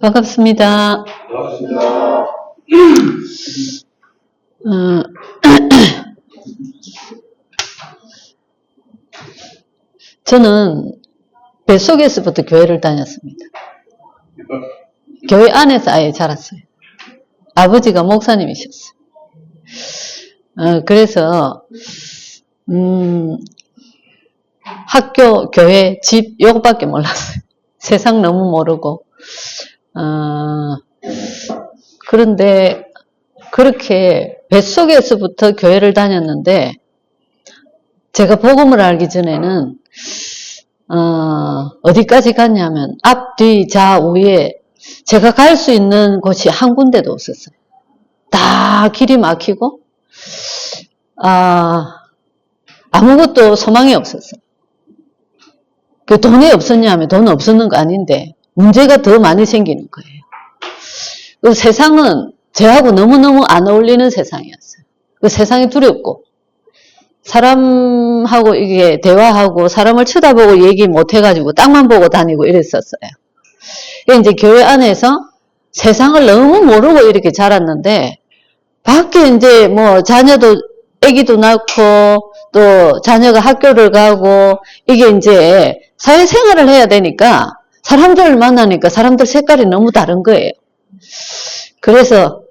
반갑습니다. 반갑습니다. 어, 저는 뱃속에서부터 교회를 다녔습니다. 교회 안에서 아예 자랐어요. 아버지가 목사님이셨어요. 어, 그래서 음, 학교, 교회, 집 이것밖에 몰랐어요. 세상 너무 모르고 어, 그런데 그렇게 뱃속에서부터 교회를 다녔는데 제가 복음을 알기 전에는 어, 어디까지 갔냐면 앞, 뒤, 좌, 우에 제가 갈 수 있는 곳이 한 군데도 없었어요. 다 길이 막히고 아, 아무것도 소망이 없었어요. 그 돈이 없었냐 하면 돈 없었는 거 아닌데 문제가 더 많이 생기는 거예요. 그 세상은 저하고 너무너무 안 어울리는 세상이었어요. 그 세상이 두렵고 사람하고 이게 대화하고 사람을 쳐다보고 얘기 못 해가지고 땅만 보고 다니고 이랬었어요. 이제 교회 안에서 세상을 너무 모르고 이렇게 자랐는데 밖에 이제 뭐 자녀도 아기도 낳고 또 자녀가 학교를 가고 이게 이제 사회생활을 해야 되니까 사람들을 만나니까 사람들 색깔이 너무 다른 거예요. 그래서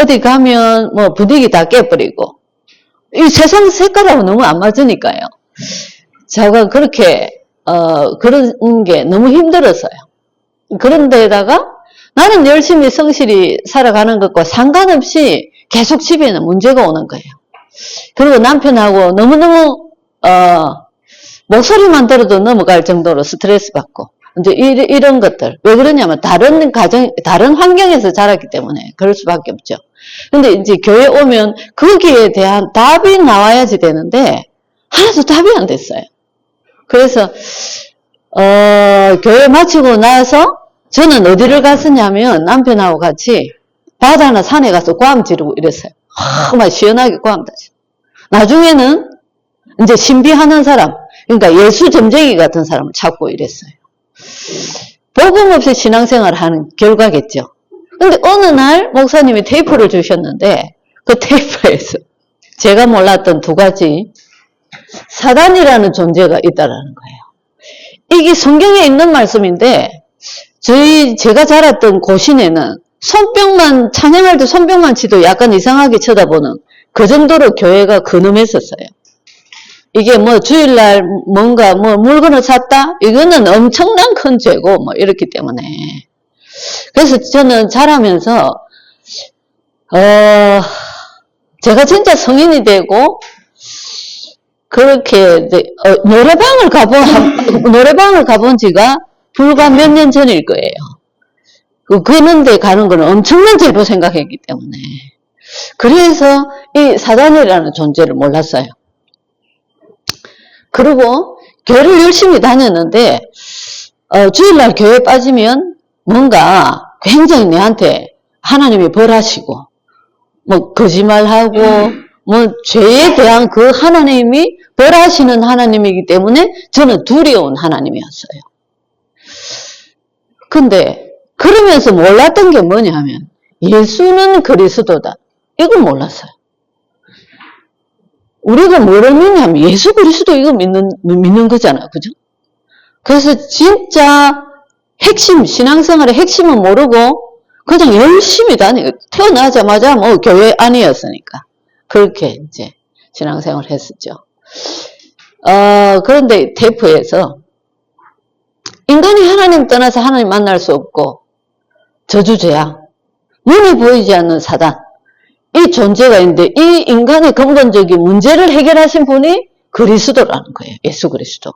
어디 가면 뭐 분위기 다 깨버리고 이 세상 색깔하고 너무 안 맞으니까요. 제가 그렇게 어 그런 게 너무 힘들었어요. 그런데다가 나는 열심히 성실히 살아가는 것과 상관없이 계속 집에는 문제가 오는 거예요. 그리고 남편하고 너무너무 어 목소리만 들어도 넘어갈 정도로 스트레스 받고 이제 이, 런 것들 왜 그러냐면 다른 가정 다른 환경에서 자랐기 때문에 그럴 수밖에 없죠. 근데 이제 교회 오면 거기에 대한 답이 나와야지 되는데 하나도 답이 안 됐어요. 그래서 어, 교회 마치고 나서 저는 어디를 갔었냐면 남편하고 같이 바다나 산에 가서 괌 지르고 이랬어요. 정말 시원하게 괌 다시. 나중에는 이제 신비하는 사람, 그러니까 예수 점쟁이 같은 사람을 찾고 이랬어요. 복음 없이 신앙생활 하는 결과겠죠. 근데 어느 날 목사님이 테이프를 주셨는데 그 테이프에서 제가 몰랐던 두 가지 사단이라는 존재가 있다라는 거예요. 이게 성경에 있는 말씀인데 저희 제가 자랐던 고신에는 손뼉만 찬양할 때 손뼉만 치도 약간 이상하게 쳐다보는 그 정도로 교회가 근엄했었어요. 이게 뭐 주일날 뭔가 뭐 물건을 샀다? 이거는 엄청난 큰 죄고 뭐 이렇기 때문에. 그래서 저는 자라면서, 어, 제가 진짜 성인이 되고, 그렇게, 이제, 어, 노래방을 가본, 노래방을 가본 지가 불과 몇 년 전일 거예요. 그, 그런데 가는 거는 엄청난 죄로 생각했기 때문에. 그래서 이 사단이라는 존재를 몰랐어요. 그리고 교회를 열심히 다녔는데 어, 주일날 교회 빠지면 뭔가 굉장히 내한테 하나님이 벌하시고 뭐 거짓말하고 뭐 죄에 대한 그 하나님이 벌하시는 하나님이기 때문에 저는 두려운 하나님이었어요. 근데 그러면서 몰랐던 게 뭐냐면 예수는 그리스도다. 이걸 몰랐어요. 우리가 뭐를 믿냐면 예수 그리스도 이거 믿는, 믿는 거잖아요. 그죠? 그래서 진짜 핵심, 신앙생활의 핵심은 모르고 그냥 열심히 다니고 태어나자마자 뭐 교회 아니었으니까 그렇게 이제 신앙생활을 했었죠. 어, 그런데 테이프에서 인간이 하나님 떠나서 하나님 만날 수 없고 저주죄야. 눈에 보이지 않는 사단. 이 존재가 있는데 이 인간의 근본적인 문제를 해결하신 분이 그리스도라는 거예요. 예수 그리스도.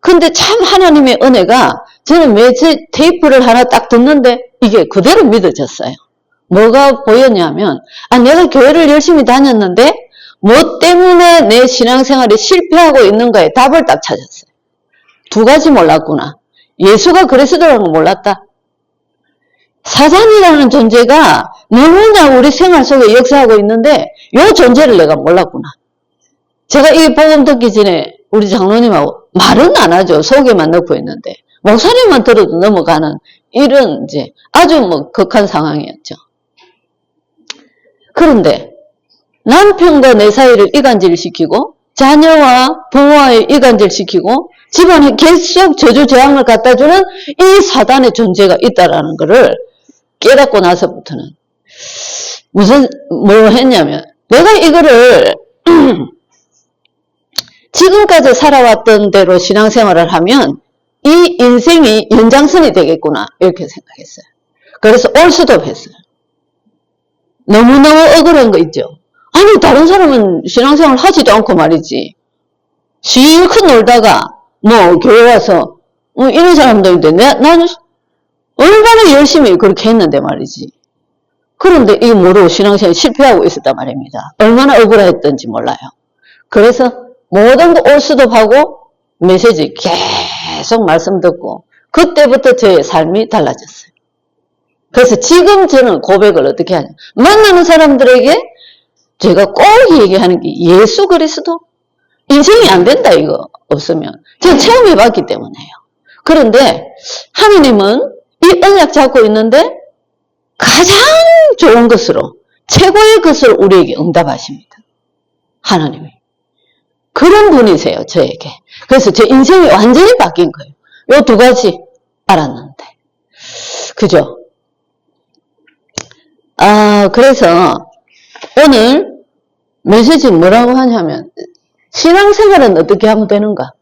근데 참 하나님의 은혜가 저는 매주 테이프를 하나 딱 듣는데 이게 그대로 믿어졌어요. 뭐가 보였냐면 아 내가 교회를 열심히 다녔는데 뭐 때문에 내 신앙생활이 실패하고 있는가에 답을 딱 찾았어요. 두 가지 몰랐구나. 예수가 그리스도라는 걸 몰랐다. 사단이라는 존재가 너무나 우리 생활 속에 역사하고 있는데 이 존재를 내가 몰랐구나. 제가 이 복음 듣기 전에 우리 장로님하고 말은 안 하죠. 속에만 넣고 있는데 목사님만 들어도 넘어가는 이런 이제 아주 뭐 극한 상황이었죠. 그런데 남편과 내 사이를 이간질 시키고 자녀와 부모와의 이간질 시키고 집안에 계속 저주 재앙을 갖다 주는 이 사단의 존재가 있다라는 것을 깨닫고 나서부터는 무슨 뭐 했냐면 내가 이거를 지금까지 살아왔던 대로 신앙생활을 하면 이 인생이 연장선이 되겠구나 이렇게 생각했어요. 그래서 올 수도 했어요. 너무너무 억울한 거 있죠. 아니 다른 사람은 신앙생활 하지도 않고 말이지. 실컷 놀다가 뭐 교회 와서 뭐 이런 사람도 있는데 내, 나는 얼마나 열심히 그렇게 했는데 말이지. 그런데 이 모르고 신앙생활 실패하고 있었단 말입니다. 얼마나 억울했던지 몰라요. 그래서 모든 거 올수도하고 메시지 계속 말씀 듣고 그때부터 저의 삶이 달라졌어요. 그래서 지금 저는 고백을 어떻게 하냐. 만나는 사람들에게 제가 꼭 얘기하는 게 예수 그리스도. 인생이 안 된다, 이거 없으면. 제가 체험해 봤기 때문에요. 그런데 하느님은 이 언약 잡고 있는데 가장 좋은 것으로, 최고의 것을 우리에게 응답하십니다. 하나님이. 그런 분이세요, 저에게. 그래서 제 인생이 완전히 바뀐 거예요. 요 두 가지 알았는데. 그죠? 아, 그래서 오늘 메시지 뭐라고 하냐면 신앙생활은 어떻게 하면 되는가?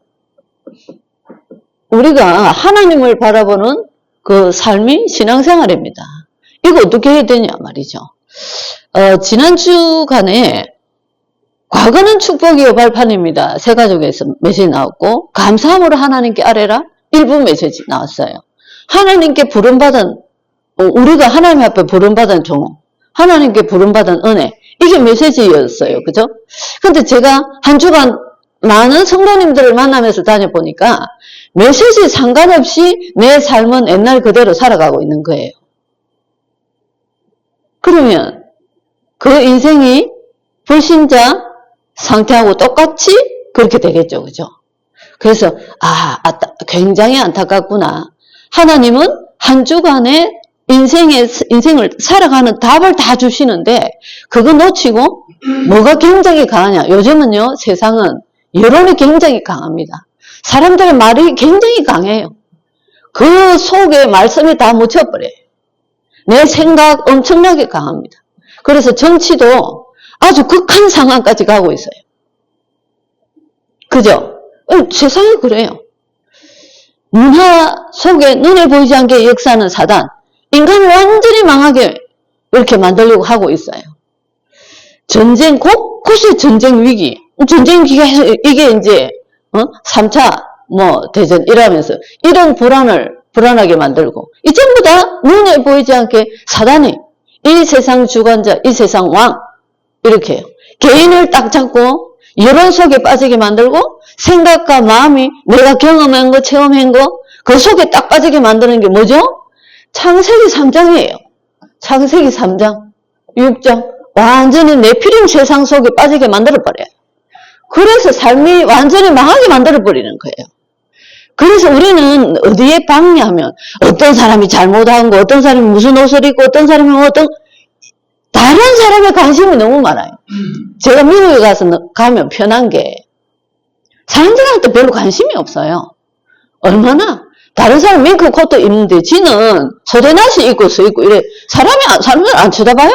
우리가 하나님을 바라보는 그 삶이 신앙생활입니다. 이거 어떻게 해야 되냐 말이죠. 어, 지난 주간에 과거는 축복이요 발판입니다. 세 가족에서 메시지 나왔고 감사함으로 하나님께 아뢰라 일부 메시지 나왔어요. 하나님께 부름받은 어, 우리가 하나님 앞에 부름받은 종 하나님께 부름받은 은혜 이게 메시지였어요. 그죠? 근데 제가 한 주간 많은 성도님들을 만나면서 다녀보니까 메시지 상관없이 내 삶은 옛날 그대로 살아가고 있는 거예요. 그러면 그 인생이 불신자 상태하고 똑같이 그렇게 되겠죠. 그죠? 그래서, 아, 아따, 굉장히 안타깝구나. 하나님은 한 주간에 인생의, 인생을 살아가는 답을 다 주시는데, 그거 놓치고, 뭐가 굉장히 강하냐. 요즘은요, 세상은 여론이 굉장히 강합니다. 사람들의 말이 굉장히 강해요. 그 속에 말씀이 다 묻혀버려요. 내 생각 엄청나게 강합니다. 그래서 정치도 아주 극한 상황까지 가고 있어요. 그죠? 어, 세상이 그래요. 문화 속에 눈에 보이지 않게 역사하는 사단, 인간을 완전히 망하게 이렇게 만들려고 하고 있어요. 전쟁, 곳곳에 전쟁 위기, 전쟁 위기가 이게 이제, 어? 3차 뭐 대전 이라면서 이런 불안을 불안하게 만들고, 이 전부 다 눈에 보이지 않게 사단이 이 세상 주관자, 이 세상 왕, 이렇게. 개인을 딱 잡고 여론 속에 빠지게 만들고 생각과 마음이 내가 경험한 거, 체험한 거, 그 속에 딱 빠지게 만드는 게 뭐죠? 창세기 3장이에요. 창세기 3장, 6장. 완전히 내피림 세상 속에 빠지게 만들어버려요. 그래서 삶이 완전히 망하게 만들어버리는 거예요. 그래서 우리는 어디에 방냐하면 어떤 사람이 잘못한 거, 어떤 사람이 무슨 옷을 입고, 어떤 사람이 어떤 다른 사람의 관심이 너무 많아요. 제가 미국에 가서 가면 편한 게 사람들한테 별로 관심이 없어요. 얼마나 다른 사람 밍크 코트 입는데 지는 소대나시 입고 서 있고 이래 사람이 사람들 안 쳐다봐요.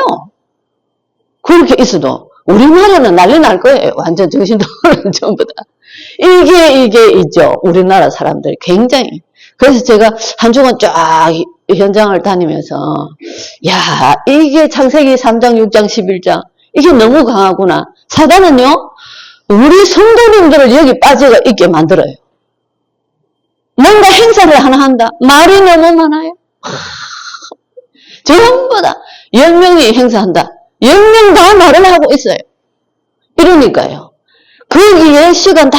그렇게 있어도 우리나라는 난리 날 거예요. 완전 정신도는 전부 다. 이게 이게 있죠. 우리나라 사람들이 굉장히. 그래서 제가 한 주간 쫙 현장을 다니면서 야 이게 창세기 3장 6장 11장 이게 너무 강하구나. 사단은요 우리 성도님들을 여기 빠져가 있게 만들어요. 뭔가 행사를 하나 한다. 말이 너무 많아요. 전부 다. 10명이 행사한다 10명 다 말을 하고 있어요 이러니까요 거기에 시간 다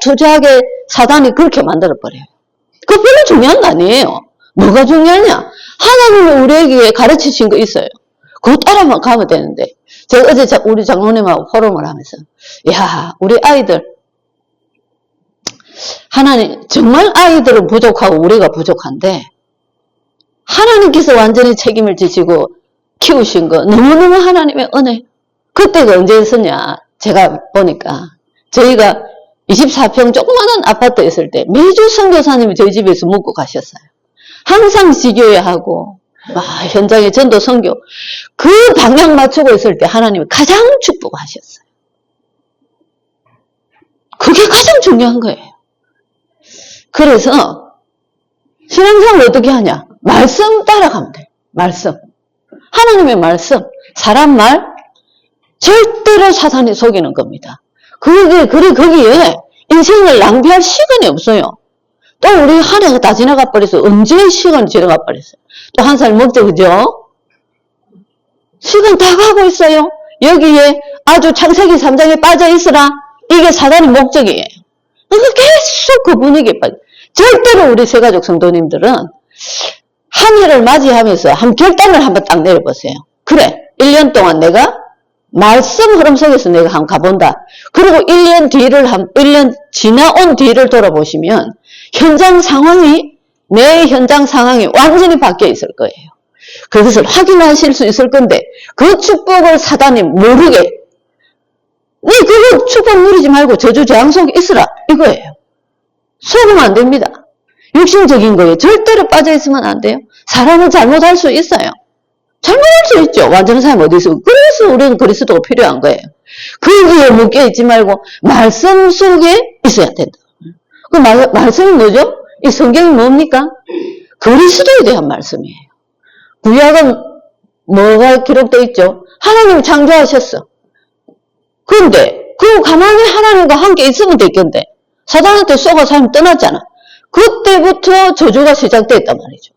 투자하게 사단이 그렇게 만들어버려요 그 별로 중요한 거 아니에요 뭐가 중요하냐? 하나님이 우리에게 가르치신 거 있어요. 그거 따라만 가면 되는데. 제가 어제 우리 장로님하고 포럼을 하면서, 야, 우리 아이들, 하나님, 정말 아이들은 부족하고 우리가 부족한데, 하나님께서 완전히 책임을 지시고 키우신 거 너무너무 하나님의 은혜. 그때가 언제였었냐? 제가 보니까 저희가 24평 조그마한 아파트 있을 때 매주 선교사님이 저희 집에서 묵고 가셨어요. 항상 지교회 하고 막 현장에 전도 선교 그 방향 맞추고 있을 때 하나님이 가장 축복하셨어요. 그게 가장 중요한 거예요. 그래서 신앙생활 어떻게 하냐? 말씀 따라가면 돼. 말씀. 하나님의 말씀. 사람 말 절대로 사탄이 속이는 겁니다. 그게 그래 거기에 인생을 낭비할 시간이 없어요. 또 우리 한 해가 다 지나가 버렸어. 언제 시간이 지나가 버렸어요. 또 한 살 먹죠, 그죠? 시간 다 가고 있어요. 여기에 아주 창세기 3장에 빠져 있으라. 이게 사단의 목적이에요. 그러니까 계속 그 분위기에 빠져. 절대로 우리 세가족 성도님들은 한 해를 맞이하면서 한 결단을 한번 딱 내려보세요. 그래, 1년 동안 내가 말씀 흐름 속에서 내가 한번 가본다. 그리고 1년 뒤를 한, 1년 지나온 뒤를 돌아보시면 현장 상황이, 내 현장 상황이 완전히 바뀌어 있을 거예요. 그것을 확인하실 수 있을 건데, 그 축복을 사단이 모르게, 네, 그거 축복 누리지 말고 저주 저항 속에 있으라. 이거예요. 속으면 안 됩니다. 육신적인 거에 절대로 빠져 있으면 안 돼요. 사람은 잘못할 수 있어요. 잘못할 수 있죠. 완전한 사람 어디 있어. 그래서 우리는 그리스도가 필요한 거예요. 거기에 묶여 있지 말고 말씀 속에 있어야 된다. 그 말, 말씀이 뭐죠? 이 성경이 뭡니까? 그리스도에 대한 말씀이에요. 구약은 뭐가 기록되어 있죠? 하나님 창조하셨어. 그런데 그 가만히 하나님과 함께 있으면 됐겠는데 사단한테 쏘가 사람 떠났잖아. 그때부터 저주가 시작됐단 말이죠.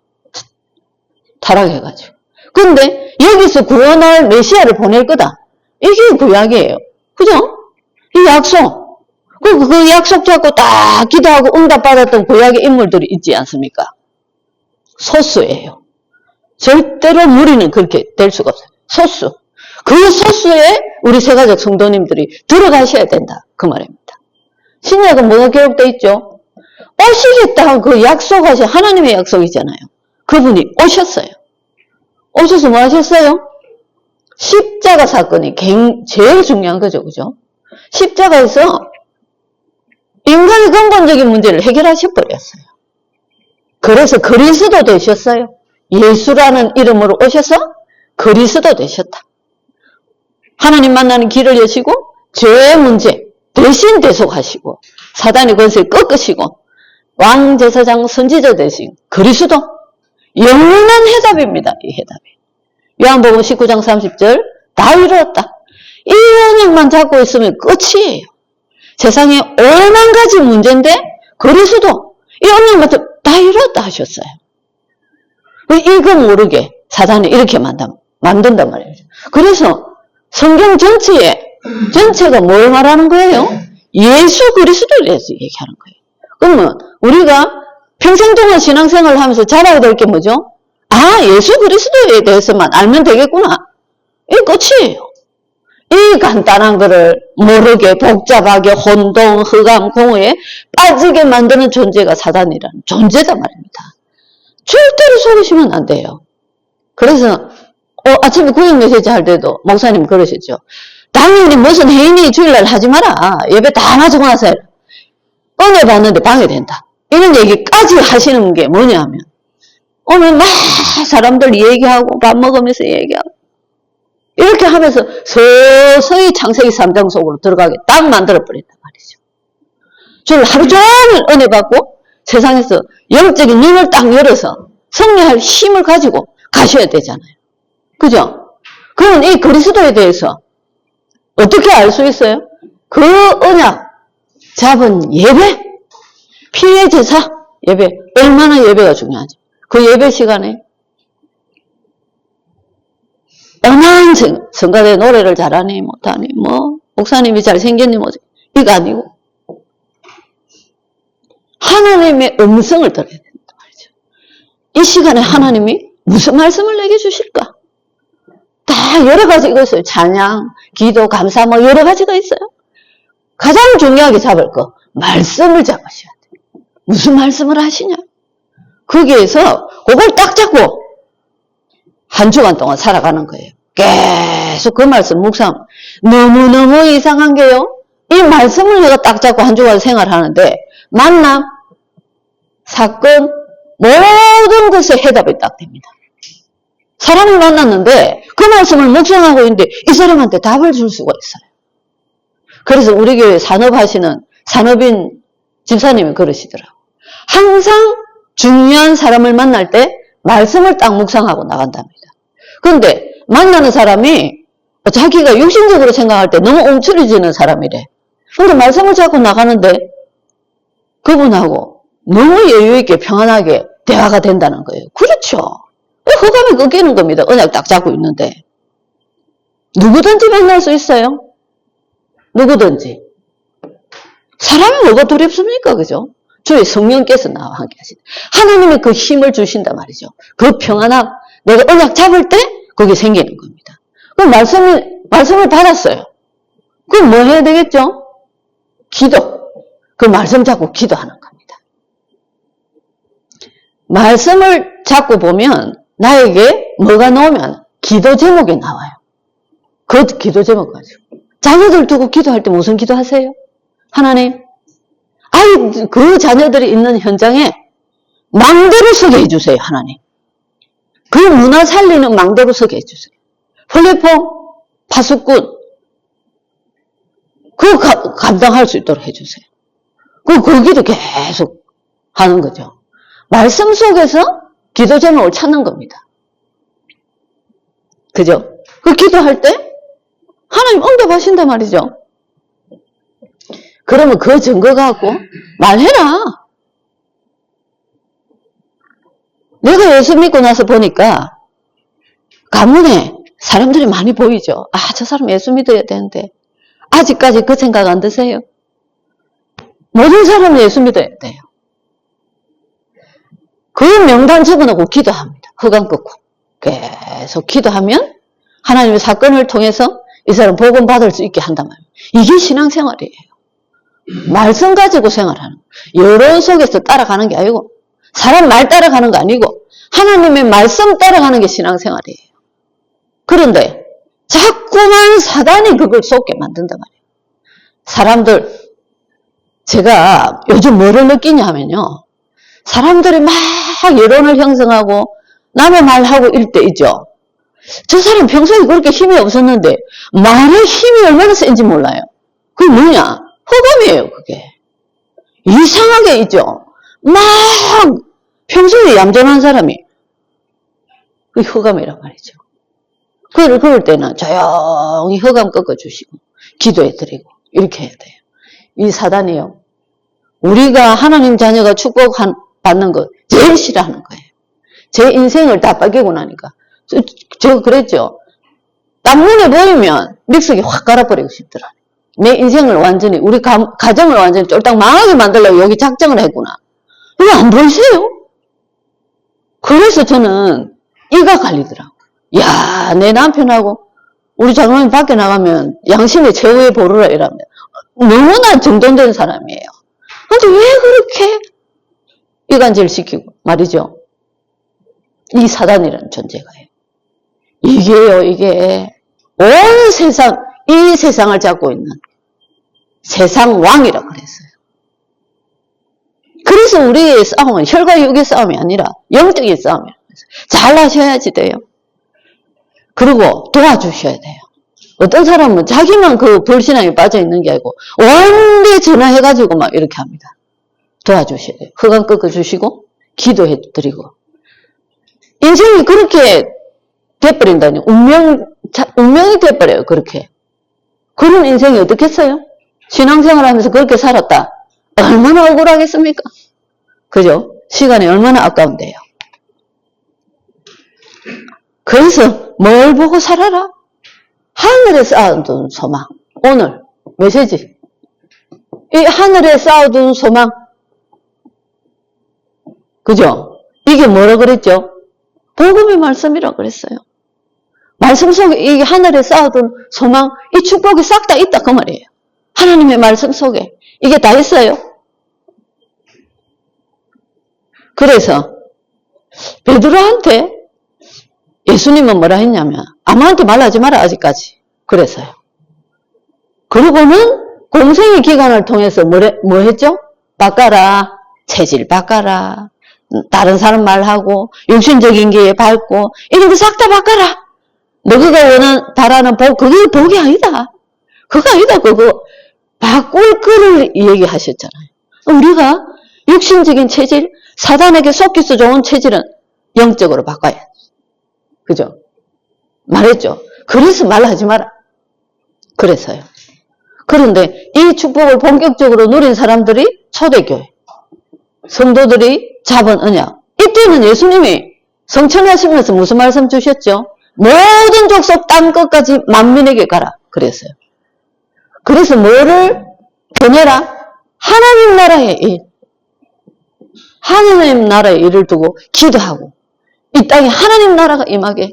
타락해가지고. 근데 여기서 구원할 메시아를 보낼 거다. 이게 구약이에요. 그죠? 이 약속. 그, 그 약속 잡고 딱 기도하고 응답받았던 구약의 인물들이 있지 않습니까? 소수예요. 절대로 무리는 그렇게 될 수가 없어요. 소수. 그 소수에 우리 세가족 성도님들이 들어가셔야 된다. 그 말입니다. 신약은 뭐가 기록되어 있죠? 오시겠다 그 약속하신 하나님의 약속이잖아요. 그분이 오셨어요. 오셔서 뭐 하셨어요? 십자가 사건이 갱- 제일 중요한 거죠. 그죠? 십자가에서 인간의 근본적인 문제를 해결하셔 버렸어요. 그래서 그리스도 되셨어요. 예수라는 이름으로 오셔서 그리스도 되셨다. 하나님 만나는 길을 여시고 죄의 문제 대신 대속하시고 사단의 권세를 꺾으시고 왕 제사장 선지자 되신 그리스도 영원한 해답입니다. 이 해답이. 요한복음 19장 30절 다 이루었다. 이 언약만 잡고 있으면 끝이에요. 세상에 오만 가지 문제인데 그리스도 이 언약만 다 이루었다 하셨어요. 이거 모르게 사단이 이렇게 만든, 만든단 말이에요. 그래서 성경 전체에 전체가 뭘 말하는 거예요? 예수 그리스도에 대해서 얘기하는 거예요. 그러면 우리가 평생 동안 신앙생활을 하면서 자라야 될 게 뭐죠? 아, 예수 그리스도에 대해서만 알면 되겠구나. 이게 끝이에요. 이 간단한 거를 모르게 복잡하게 혼동, 흑암, 공허에 빠지게 만드는 존재가 사단이라는 존재다 말입니다. 절대로 속으시면 안 돼요. 그래서 어, 아침에 구역 메시지 할 때도 목사님 그러셨죠. 당연히 무슨 해인이 주일날 하지 마라. 예배 다 마치고 나서. 은혜 받는데 방해된다. 이런 얘기까지 하시는 게 뭐냐면 오늘 막 사람들 얘기하고 밥 먹으면서 얘기하고 이렇게 하면서 서서히 창세기 3장 속으로 들어가게 딱 만들어 버린단 말이죠. 저를 하루 종일 은혜 받고 세상에서 영적인 눈을 딱 열어서 승리할 힘을 가지고 가셔야 되잖아요. 그죠? 그러면 이 그리스도에 대해서 어떻게 알 수 있어요? 그 언약 잡은 예배, 피의 제사, 예배, 얼마나 예배가 중요하지? 그 예배 시간에 어마한 성가대 노래를 잘하니 못하니 뭐 목사님이 잘생겼니 뭐 이거 아니고 하나님의 음성을 들어야 된다 말이죠. 이 시간에 하나님이 무슨 말씀을 내게 주실까? 다 여러 가지가 있어요. 찬양, 기도, 감사 뭐 여러 가지가 있어요. 가장 중요하게 잡을 거 말씀을 잡으셔야 돼요. 무슨 말씀을 하시냐? 거기에서 그걸 딱 잡고 한 주간 동안 살아가는 거예요. 계속 그 말씀 묵상. 너무너무 이상한 게요. 이 말씀을 내가 딱 잡고 한 주간 생활하는데, 만남, 사건, 모든 것에 해답이 딱 됩니다. 사람을 만났는데, 그 말씀을 묵상하고 있는데, 이 사람한테 답을 줄 수가 있어요. 그래서 우리 교회 산업하시는 산업인 집사님이 그러시더라고. 항상 중요한 사람을 만날 때 말씀을 딱 묵상하고 나간답니다. 근데 만나는 사람이 자기가 육신적으로 생각할 때 너무 움츠러지는 사람이래. 근데 말씀을 잡고 나가는데 그분하고 너무 여유있게 평안하게 대화가 된다는 거예요. 그렇죠. 허감이 꺾이는 겁니다. 언약 딱 잡고 있는데. 누구든지 만날 수 있어요. 누구든지. 사람이 뭐가 두렵습니까? 그죠? 저희 성령께서 나와 함께 하신다. 하나님이 그 힘을 주신단 말이죠. 그 평안함, 내가 언약 잡을 때 그게 생기는 겁니다. 그 말씀을, 말씀을 받았어요. 그럼 뭐 해야 되겠죠? 기도. 그 말씀 잡고 기도하는 겁니다. 말씀을 잡고 보면 나에게 뭐가 나오면 기도 제목이 나와요. 그 기도 제목 가지고. 자녀들 두고 기도할 때 무슨 기도하세요? 하나님, 아이, 그 자녀들이 있는 현장에 망대로 서게 해주세요, 하나님. 그 문화 살리는 망대로 서게 해주세요. 플랫폼, 파수꾼, 그 가, 감당할 수 있도록 해주세요. 그, 거기도 계속 하는 거죠. 말씀 속에서 기도 제목을 찾는 겁니다. 그죠? 그 기도할 때 하나님 응답하신단 말이죠. 그러면 그 증거 갖고 말해라. 내가 예수 믿고 나서 보니까 가문에 사람들이 많이 보이죠. 아, 저 사람 예수 믿어야 되는데 아직까지 그 생각 안 드세요? 모든 사람이 예수 믿어야 돼요. 그 명단 집어넣고 기도합니다. 허감 끊고 계속 기도하면 하나님의 사건을 통해서 이 사람 복음 받을 수 있게 한단 말이에요. 이게 신앙생활이에요. 말씀 가지고 생활하는 여론 속에서 따라가는 게 아니고 사람 말 따라가는 거 아니고 하나님의 말씀 따라가는 게 신앙생활이에요. 그런데 자꾸만 사단이 그걸 쏟게 만든단 말이에요. 사람들 제가 요즘 뭐를 느끼냐 하면요. 사람들이 막 여론을 형성하고 남의 말하고 이럴 때 있죠. 저 사람 평소에 그렇게 힘이 없었는데 말의 힘이 얼마나 센지 몰라요. 그게 뭐냐? 허감이에요, 그게. 이상하게 있죠. 막 평소에 얌전한 사람이 그 허감이란 말이죠. 그럴, 그럴 때는 조용히 허감 꺾어주시고 기도해드리고 이렇게 해야 돼요. 이 사단이요. 우리가 하나님 자녀가 축복 받는 거 제일 싫어하는 거예요. 제 인생을 다 뺏기고 나니까. 저, 저 그랬죠. 딱 눈에 보이면 믹서기 확 갈아버리고 싶더라. 내 인생을 완전히, 우리 가, 가정을 완전히 쫄딱 망하게 만들려고 여기 작정을 했구나. 이거 안 보이세요? 그래서 저는 이가 갈리더라고. 야, 내 남편하고 우리 장모님 밖에 나가면 양심의 최후의 보루라 이러면 너무나 정돈된 사람이에요. 근데 왜 그렇게 이간질 시키고 말이죠? 이 사단이라는 존재가 해요. 이게요, 이게 온 세상, 이 세상을 잡고 있는 세상 왕이라 그랬어요. 그래서 우리의 싸움은 혈과 육의 싸움이 아니라 영적인 싸움이라 그랬어요. 잘 하셔야지 돼요. 그리고 도와주셔야 돼요. 어떤 사람은 자기만 그 불신앙에 빠져 있는 게 아니고 원래 전화해가지고 막 이렇게 합니다. 도와주셔야 돼요. 흑암 꺾어주시고 기도해 드리고 인생이 그렇게 돼버린다니 운명 운명이 돼버려요. 그렇게 그런 인생이 어떻겠어요? 신앙생활 하면서 그렇게 살았다. 얼마나 억울하겠습니까? 그죠? 시간이 얼마나 아까운데요. 그래서 뭘 보고 살아라? 하늘에 쌓아둔 소망. 오늘 메시지. 이 하늘에 쌓아둔 소망. 그죠? 이게 뭐라 그랬죠? 복음의 말씀이라 그랬어요. 말씀 속에 이 하늘에 쌓아둔 소망, 이 축복이 싹 다 있다 그 말이에요. 하나님의 말씀 속에 이게 다 있어요. 그래서 베드로한테 예수님은 뭐라 했냐면 아무한테 말하지 마라 아직까지. 그래서요. 그리고는 공생의 기간을 통해서 뭐래, 뭐 했죠? 바꿔라. 체질 바꿔라. 다른 사람 말하고 육신적인 게 밟고 이런 거 싹 다 바꿔라. 너가 원하는 바라는 복 그게 복이 아니다. 그거 아니다. 그거 바꿀 거를 얘기하셨잖아요. 우리가 육신적인 체질, 사단에게 속기수 좋은 체질은 영적으로 바꿔야 그죠? 말했죠. 그래서 말하지 마라. 그래서요. 그런데 이 축복을 본격적으로 누린 사람들이 초대교회. 성도들이 잡은 언약. 이때는 예수님이 성천하시면서 무슨 말씀 주셨죠? 모든 족속 땅 끝까지 만민에게 가라. 그랬어요. 그래서 뭐를 보내라? 하나님 나라의 일. 하나님 나라의 일을 두고 기도하고 이 땅에 하나님 나라가 임하게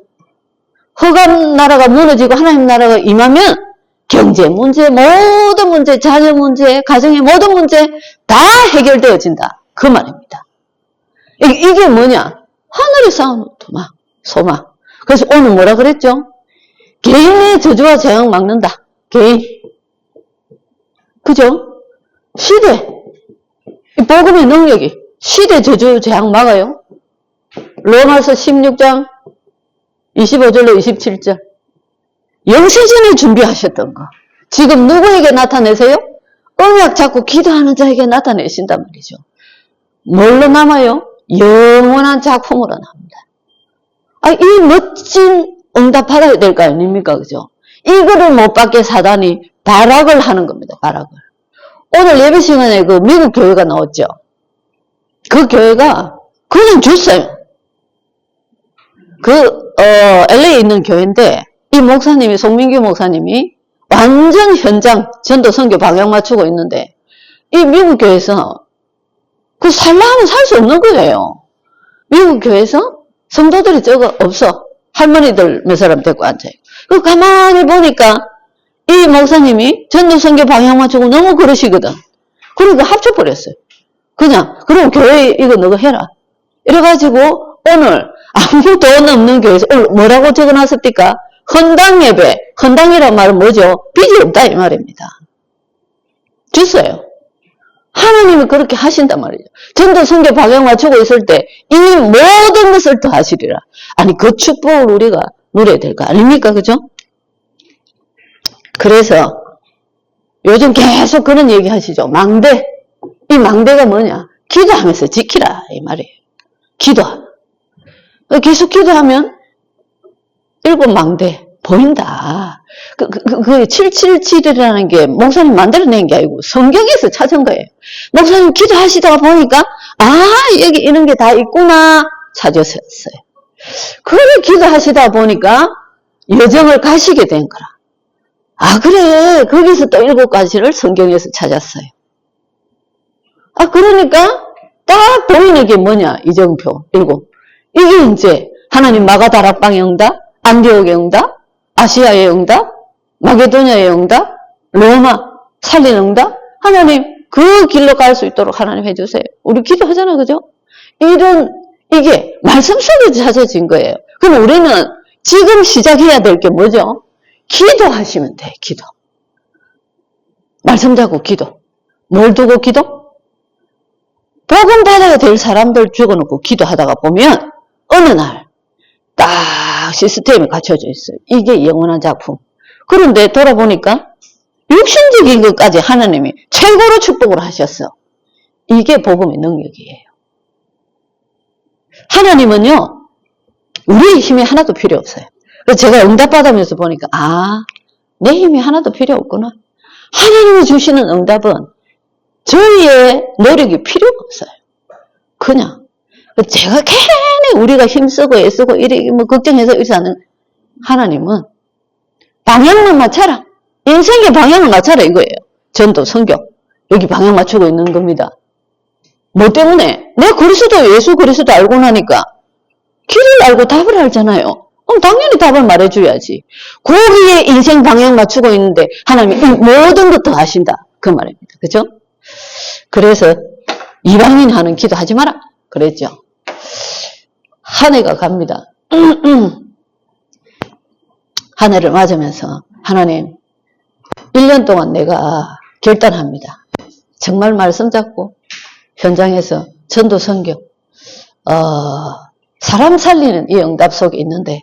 허감 나라가 무너지고 하나님 나라가 임하면 경제 문제, 모든 문제, 자녀 문제, 가정의 모든 문제 다 해결되어진다. 그 말입니다. 이- 이게 뭐냐? 하늘에 쌓아놓은 도마, 소마. 그래서 오늘 뭐라 그랬죠? 개인의 저주와 재앙 막는다. 개인. 그죠? 시대. 이 복음의 능력이 시대 저주 재앙 막아요. 로마서 16장 25절로 27절. 영세전에 준비하셨던 거. 지금 누구에게 나타내세요? 언약 잡고 기도하는 자에게 나타내신단 말이죠. 뭘로 남아요? 영원한 작품으로 남니다. 아, 이 멋진 응답 받아야 될 거 아닙니까? 그죠? 이거를 못 받게 사단이 발악을 하는 겁니다. 발악을. 오늘 예배 시간에 그 미국 교회가 나왔죠. 그 교회가 그냥 줬어요. 그, 어, LA에 있는 교회인데, 이 목사님이, 송민규 목사님이 완전 현장 전도 선교 방향 맞추고 있는데, 이 미국 교회에서 그 살라 하면 살 수 없는 거예요. 미국 교회에서 성도들이 저거 없어. 할머니들 몇 사람 데리고 앉아요. 그 가만히 보니까 이 목사님이 전도 선교 방향 맞추고 너무 그러시거든. 그러니까 합쳐버렸어요. 그냥, 그럼 교회 이거 너가 해라. 이래가지고 오늘 아무 돈 없는 교회에서 오늘 뭐라고 적어놨습니까? 헌당 예배. 헌당이란 말은 뭐죠? 빚이 없다 이 말입니다. 줬어요. 하나님이 그렇게 하신단 말이죠. 전도 성교 방향 맞추고 있을 때 이 모든 것을 더 하시리라. 아니 그 축복을 우리가 누려야 될 거 아닙니까? 그죠? 그래서 요즘 계속 그런 얘기 하시죠. 망대. 이 망대가 뭐냐? 기도하면서 지키라 이 말이에요. 기도. 계속 기도하면 일곱 망대 보인다. 그, 그, 그, 그 777이라는 게 목사님 만들어낸 게 아니고 성경에서 찾은 거예요. 목사님 기도하시다가 보니까 아 여기 이런 게 다 있구나 찾으셨어요. 그래 기도하시다 보니까 여정을 가시게 된 거라. 아 그래 거기서 또 일곱 가지를 성경에서 찾았어요. 아 그러니까 딱 보이는 게 뭐냐 이정표 일곱. 이게 이제 하나님 마가다락방의 응답, 안디옥의 응답, 아시아의 응답, 마게도냐의 응답, 로마 살린 응답, 하나님 그 길로 갈 수 있도록 하나님 해주세요. 우리 기도하잖아, 그죠? 이런 이게 말씀 속에 찾아진 거예요. 그럼 우리는 지금 시작해야 될 게 뭐죠? 기도하시면 돼, 기도. 말씀 잡고 기도. 뭘 두고 기도? 복음 받아야 될 사람들 죽어놓고 기도하다가 보면 어느 날 딱 시스템이 갖춰져 있어요. 이게 영원한 작품. 그런데 돌아보니까 육신적인 것까지 하나님이 최고로 축복을 하셨어. 이게 복음의 능력이에요. 하나님은요, 우리의 힘이 하나도 필요 없어요. 그래서 제가 응답받으면서 보니까, 아, 내 힘이 하나도 필요 없구나. 하나님이 주시는 응답은 저희의 노력이 필요가 없어요. 그냥. 제가 괜히 우리가 힘쓰고 애쓰고 이래, 뭐, 걱정해서 않는 하나님은 방향만 맞춰라. 인생의 방향을 맞춰라 이거예요. 전도, 성경. 여기 방향 맞추고 있는 겁니다. 뭐 때문에? 내 그리스도, 예수 그리스도 알고 나니까 길을 알고 답을 알잖아요. 그럼 당연히 답을 말해줘야지. 거기에 인생 방향 맞추고 있는데 하나님이 이 모든 것다 아신다. 그 말입니다. 그죠? 그래서 이방인 하는 기도 하지 마라. 그랬죠. 한 해가 갑니다. 한 해를 맞으면서 하나님 1년 동안 내가 결단합니다. 정말 말씀 잡고 현장에서 전도 선교 어, 사람 살리는 이 응답 속에 있는데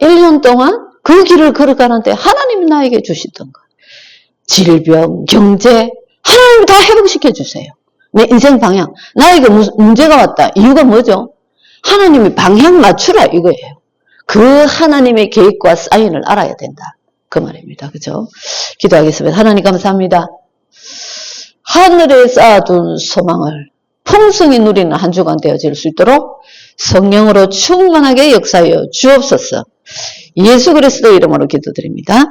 1년 동안 그 길을 걸어가는데 하나님이 나에게 주시던 것 질병, 경제 하나님이 다 회복시켜 주세요. 내 인생 방향 나에게 무- 문제가 왔다. 이유가 뭐죠? 하나님이 방향 맞추라 이거예요. 그 하나님의 계획과 사인을 알아야 된다. 그 말입니다. 그죠? 기도하겠습니다. 하나님 감사합니다. 하늘에 쌓아둔 소망을 풍성히 누리는 한 주간 되어질 수 있도록 성령으로 충만하게 역사하여 주옵소서. 예수 그리스도 이름으로 기도드립니다.